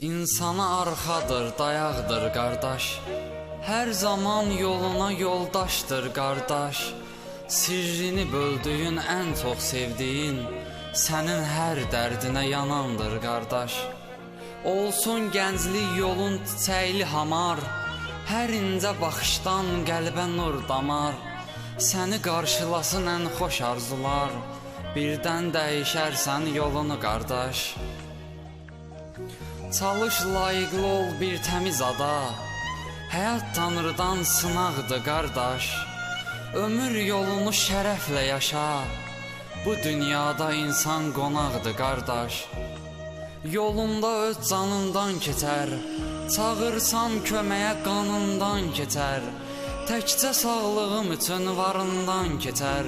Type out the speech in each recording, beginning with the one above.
İnsana arxadır, dayaqdır qardaş. Hər zaman yoluna yoldaşdır qardaş. Sirrini böldüyün ən çox sevdiyin sənin hər dərdinə yanandır qardaş. Olsun gənclik yolun çiçəkli hamar, hər incə baxışdan qəlbə nur damar. Səni qarşılasın ən xoş arzular, birdən dəyişərsən yolunu qardaş. Çalış layiqli ol bir təmiz ada. Həyat Tanrıdan sınaqdır qardaş. Ömür yolunu şərəflə yaşa. Bu dünyada insan qonaqdır qardaş. Yolunda öz canından keçər. Çağırsan köməyə qanından keçər. Təkcə sağlığım üçün varından keçər.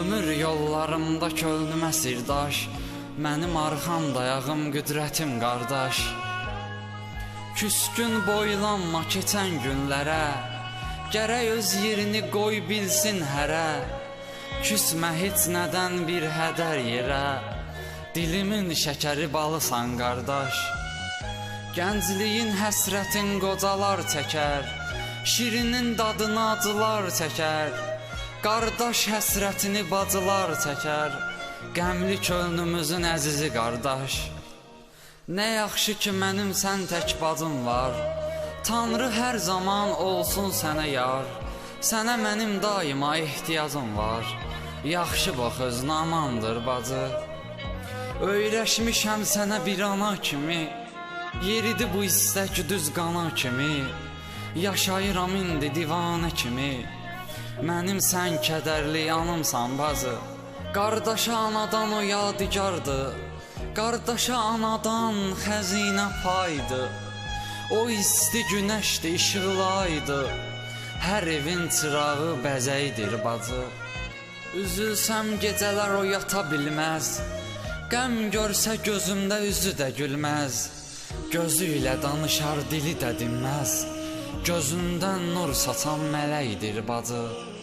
Ömür yollarımda könlümə sirdaş. Mənim arxam dayağım qüdrətim qardaş. Küskün boylanma keçən günlərə. Gərək öz yerini qoy bilsin hərə. Küsmə heç nədən bir hədər yerə. Dilimin şəkəri balısan qardaş. Gəncliyin həsrətin qocalar çəkər. Şirinin dadını acılar çəkər. Qardaş həsrətini bacılar çəkər. Qəmli könlümüzün əzizi qardaş. Nə yaxşı ki mənim sən tək bacım var. Tanrı hər zaman olsun sənə yar. Sənə mənim daima ehtiyacım var. Yaxşı bax özünə amandır bacı. Öyrəşmişəm sənə bir ana kimi. Yeridi bu istək düz qana kimi. Yaşayıram indi divanə kimi. Mənim sən kədərli anımsan bacı. Qardaşa anadan o yadigardır. Qardaşa anadan xəzinə paydı. O isti günəşdi, işıqlı aydı. Hər evin çırağı bəzəkdir bacı. Üzülsəm gecələr o yata bilməz. Qəm görsə gözümdə üzü də gülməz. Gözü ilə danışar, dili də dinməz. Gözündən nur saçan mələkdir bacı.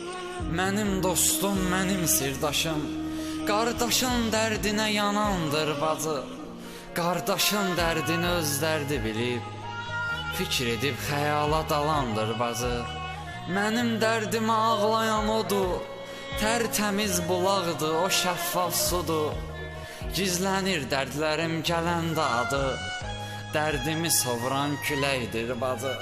Mənim dostum, mənim sirdaşım. Qardaşın dərdinə yanandır bacı. Qardaşın dərdini öz dərdi bilib. Fikir edib xəyala dalandır bacı. Mənim dərdimə ağlayan odur. Tərtəmiz bulaqdır, o şəffaf sudur. Gizlənir dərdlərim gələndə adı. Dərdimi sovuran küləkdir bacı.